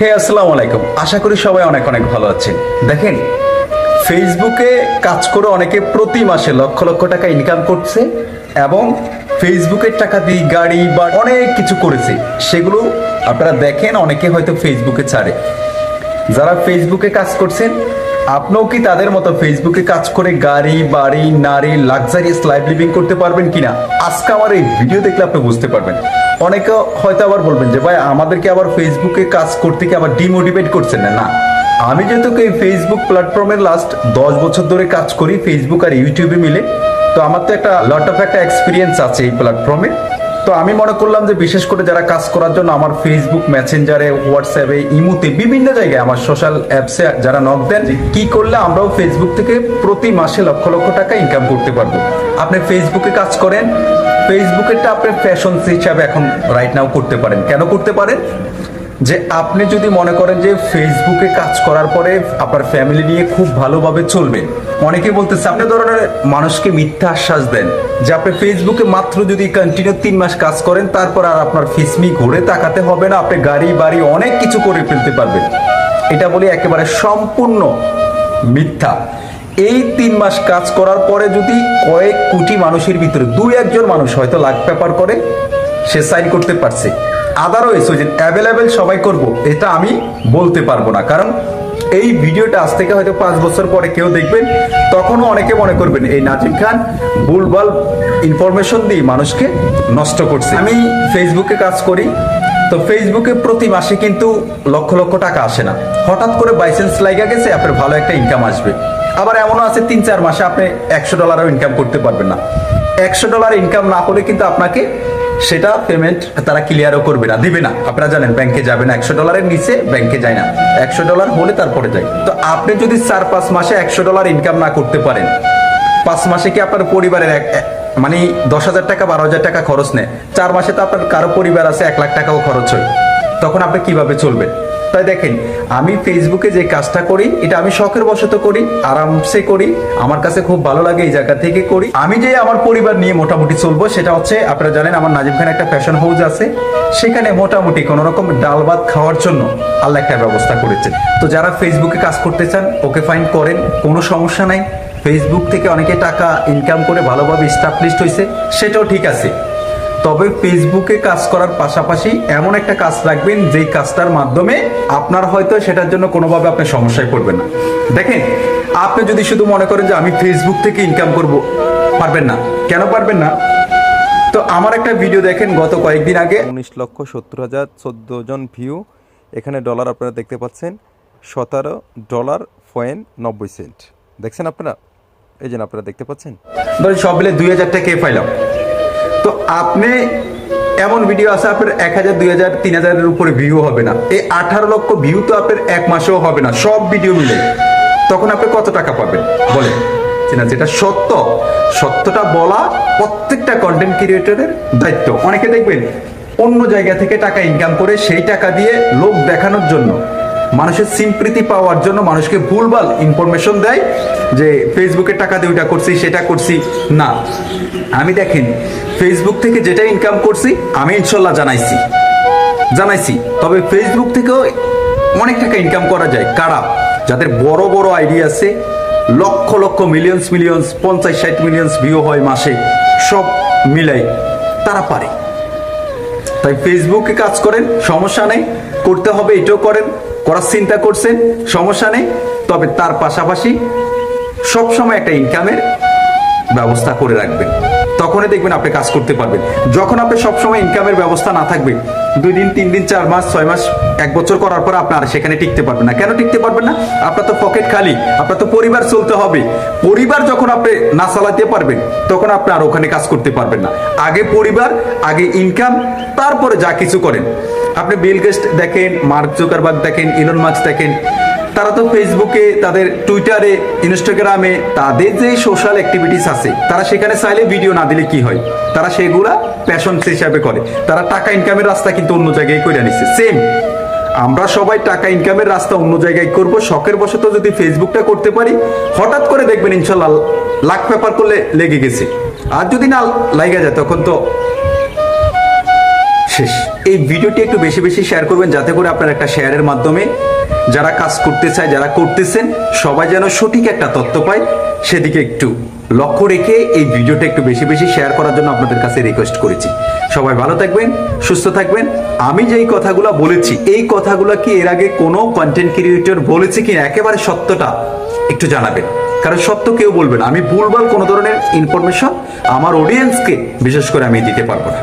হে, আসসালামু আলাইকুম। আশা করি সবাই অনেক অনেক ভালো আছেন। দেখেন ফেসবুকে কাজ করে অনেকে প্রতি মাসে লক্ষ লক্ষ টাকা ইনকাম করছে এবং ফেসবুকের টাকা দিয়ে গাড়ি বা অনেক কিছু করেছে। সেগুলো আপনারা দেখেন, অনেকে হয়তো ফেসবুকে ছাড়ে। যারা ফেসবুকে কাজ করছেন আপনিও কি তাদের মতো ফেসবুকে কাজ করে গাড়ি, বাড়ি, নারী লাক্সারিয়াস লাইফ লিভিং করতে পারবেন কিনা? আজকে আমার এই ভিডিও দেখলে আপনি বুঝতে পারবেন। অনেকে হয়তো আবার বলবেন যে, ভাই, আমাদেরকে আবার ফেসবুকে কাজ করতে কি আবার ডিমোটিভেট করছেন? না না। আমি যেহেতু এই ফেসবুক প্ল্যাটফর্মের লাস্ট দশ বছর ধরে কাজ করি ফেসবুক আর ইউটিউবে মিলে, তো আমার তো একটা লট অফ একটা এক্সপিরিয়েন্স আছে এই প্ল্যাটফর্মে তো আমি মনে করলাম যে বিশেষ করে যারা কাজ করার জন্য আমার ফেসবুক মেসেঞ্জারে হোয়াটসঅ্যাপে ইমুতে বিভিন্ন জায়গায় আমার সোশ্যাল অ্যাপসে যারা নক দেন কি করলে আমরাও ফেসবুক থেকে প্রতি মাসে লক্ষ লক্ষ টাকা ইনকাম করতে পারব। আপনি ফেসবুকে কাজ করেন ফেসবুকেরটা আপনি ফ্যাশন হিসাবে এখন রাইট নাও করতে পারেন। কেন করতে পারেন? যে আপনি যদি মনে করেন যে ফেসবুকে কাজ করার পরে আপনার ফ্যামিলি নিয়ে খুব ভালোভাবে চলবেন অনেকে বলতেছে, আপনি ধরনের মানুষকে মিথ্যা আশ্বাস দেন। যে আপনি ফেসবুকে মাত্র যদি কন্টিনিউ তিন মাস কাজ করেন, তারপর আর আপনার ফিসমি ঘুরে তাকাতে হবে না। আপনি গাড়ি, বাড়ি অনেক কিছু করে ফেলতে পারবেন। এটা বলি একেবারে সম্পূর্ণ মিথ্যা। এই তিন মাস কাজ করার পরে যদি কয়েক কোটি মানুষের ভিতরে দুই একজন মানুষ হয়তো লাখ পেপার করে, সে সাইন করতে পারছে। আদারওয়াইজ ওই যে অ্যাভেলেবেল সবাই করব, এটা আমি বলতে পারব না। কারণ এই ভিডিওটা আজ থেকে হয়তো পাঁচ বছর পরে কেউ দেখবেন, তখনও অনেকে মনে করবেন, এই নাজিম খান ভুলভাল ইনফরমেশন দিয়ে মানুষকে নষ্ট করছে। আমি ফেসবুকে কাজ করি, তো ফেসবুকে প্রতি মাসে কিন্তু লক্ষ লক্ষ টাকা আসে না। হঠাৎ করে বাইসেন্স লাগা গেছে, আপনার ভালো একটা ইনকাম আসবে। আবার এমনও আছে, তিন চার মাসে আপনি একশো ডলারও ইনকাম করতে পারবেন না। একশো ডলার ইনকাম না হলে কিন্তু আপনাকে সেটা পেমেন্ট তারা ক্লিয়ারও করবে না, দিবে না। আপনারা জানেন ব্যাংকে যাবে না, একশো ডলারের নিচে ব্যাংকে যায় না। একশো ডলার হলে তারপরে যায়। তো আপনি যদি চার পাঁচ মাসে একশো ডলার ইনকাম না করতে পারেন, পাঁচ মাসে কি আপনার পরিবারের এক মানে দশ হাজার টাকা, বারো হাজার টাকা খরচ নেয়? চার মাসে তো আপনার কারও পরিবার আছে, এক লাখ টাকাও খরচ হয়। তখন আপনি কীভাবে চলবেন? তাই দেখেন, আমি ফেসবুকে যে কাজটা করি, এটা আমি শখের বশত করি, আরামসে করি, আমার কাছে খুব ভালো লাগে এই জায়গা থেকে করি। আমি যে আমার পরিবার নিয়ে মোটামুটি চলবো, সেটা হচ্ছে আপনারা জানেন আমার নাজিম খান একটা ফ্যাশন হাউস আছে। সেখানে মোটামুটি কোনো রকম ডাল ভাত খাওয়ার জন্য আল্লাহ একটা ব্যবস্থা করেছেন। তো যারা ফেসবুকে কাজ করতে চান, ওকে ফাইন করেন, কোনো সমস্যা নাই। ফেসবুক থেকে অনেকে টাকা ইনকাম করে ভালোভাবে স্টাবলিশড হয়েছে সেটাও ঠিক আছে। তবে ফেসবুকে কাজ করার পাশাপাশি এমন একটা কাজ রাখবেন যেই কাজটার মাধ্যমে আপনার হয়তো সেটার জন্য কোনোভাবে আপনি সমস্যায় পড়বেন না। দেখেন আপনি যদি শুধু মনে করেন যে আমি ফেসবুক থেকে ইনকাম করব পারবেন না। কেন পারবেন না? তো আমার একটা ভিডিও দেখেন গত কয়েকদিন আগে। উনিশ লক্ষ সত্তর হাজার চোদ্দ জন ভিউ এখানে ডলার আপনারা দেখতে পাচ্ছেন সতেরো ডলার পয়েন্ট নব্বই সেন্ট দেখছেন আপনারা? এই যে আপনারা দেখতে পাচ্ছেন? ধরেন সব মিলে দুই হাজার টাকা পাইলাম। আপনি এমন ভিডিও আছে, আপনার এক হাজার, দুই হাজার, তিন হাজারের উপরে ভিউ হবে না। এই আঠারো লক্ষ ভিউ তো আপনার এক মাসেও হবে না, সব ভিডিও মিলে। তখন আপনি কত টাকা পাবেন? বলেন। না যেটা সত্য। সত্যটা বলা প্রত্যেকটা কন্টেন্ট ক্রিয়েটরের দায়িত্ব। অনেকে দেখবেন, অন্য জায়গা থেকে টাকা ইনকাম করে সেই টাকা দিয়ে লোক দেখানোর জন্য। মানুষের সিম্প্রীতি পাওয়ার জন্য মানুষকে ভুলভাল ইনফরমেশন দেয় যে ফেসবুকে টাকা দিয়ে ওইটা করছি, সেটা করছি। না। আমি দেখেন ফেসবুক থেকে যেটা ইনকাম করছি, আমি ইনশাল্লাহ জানাইছি। জানাইছি। তবে ফেসবুক থেকেও অনেক টাকা ইনকাম করা যায়। কারা? যাদের বড় বড় আইডিয়া আছে, লক্ষ লক্ষ মিলিয়ন্স মিলিয়ন্স পঞ্চাশ, ষাট মিলিয়ন্স ভিউ হয় মাসে। সব মিলাই তারা পারে। তাই ফেসবুকে কাজ করেন, সমস্যা নেই। করতে হবে, এটাও করেন। করার চিন্তা করছেন, সমস্যা নেই, তবে তার পাশাপাশি সবসময় একটা ইনকামের ব্যবস্থা করে রাখবেন। তখনই দেখবেন আপনি কাজ করতে পারবেন। যখন আপনি সবসময় ইনকামের ব্যবস্থা না থাকবে দুই দিন, তিন দিন, চার মাস, ছয় মাস, এক বছর করার পর আপনার সেখানে টিকতে পারবেন না। কেন টিকতে পারবেন না? আপনার তো পকেট খালি, আপনার তো পরিবার চলতে হবে। পরিবার যখন আপনি না চালাতে পারবেন, তখন আপনি আর ওখানে কাজ করতে পারবেন না। আগে পরিবার, আগে ইনকাম তারপরে যা কিছু করেন। আপনি বিল গেস্ট দেখেন, মার্ক জোকারবাগ দেখেন, ইলন মার্ক দেখেন তারা তো ফেসবুকে তাদের টুইটারে ইনস্টাগ্রামে তাদের যে সোশ্যাল অ্যাক্টিভিটিস আছে, তারা সেখানে চাইলে ভিডিও না দিলে কি হয়? তারা সেগুলা প্যাশন হিসাবে করে। তারা টাকা ইনকামের রাস্তা কিন্তু অন্য জায়গায় করে নিচ্ছে সেম আমরা সবাই টাকা ইনকামের রাস্তা অন্য জায়গায় করব। শখের বশত যদি ফেসবুকটা করতে পারি, হঠাৎ করে দেখবেন ইনশাল্লাহ লাখ পেপার করলে লেগে গেছে। আর যদি না লাগা যায়, তখন তো শেষ। এই ভিডিওটি একটু বেশি বেশি শেয়ার করবেন, যাতে করে আপনার একটা শেয়ারের মাধ্যমে যারা কাজ করতে চায়, যারা করতেছেন, সবাই যেন সঠিক একটা তথ্য পায়। সেদিকে একটু লক্ষ্য রেখে এই ভিডিওটা একটু বেশি বেশি শেয়ার করার জন্য আপনাদের কাছে রিকোয়েস্ট করেছি। সবাই ভালো থাকবেন, সুস্থ থাকবেন। আমি যেই কথাগুলো বলেছি, এই কথাগুলো কি এর আগে কোনো কন্টেন্ট ক্রিয়েটর বলেছে কি একেবারে সত্যটা একটু জানাবেন। কারণ সত্য কেউ বলবে না। আমি ভুলভাল কোনো ধরনের ইনফরমেশন আমার অডিয়েন্সকে বিশেষ করে আমি দিতে পারব না।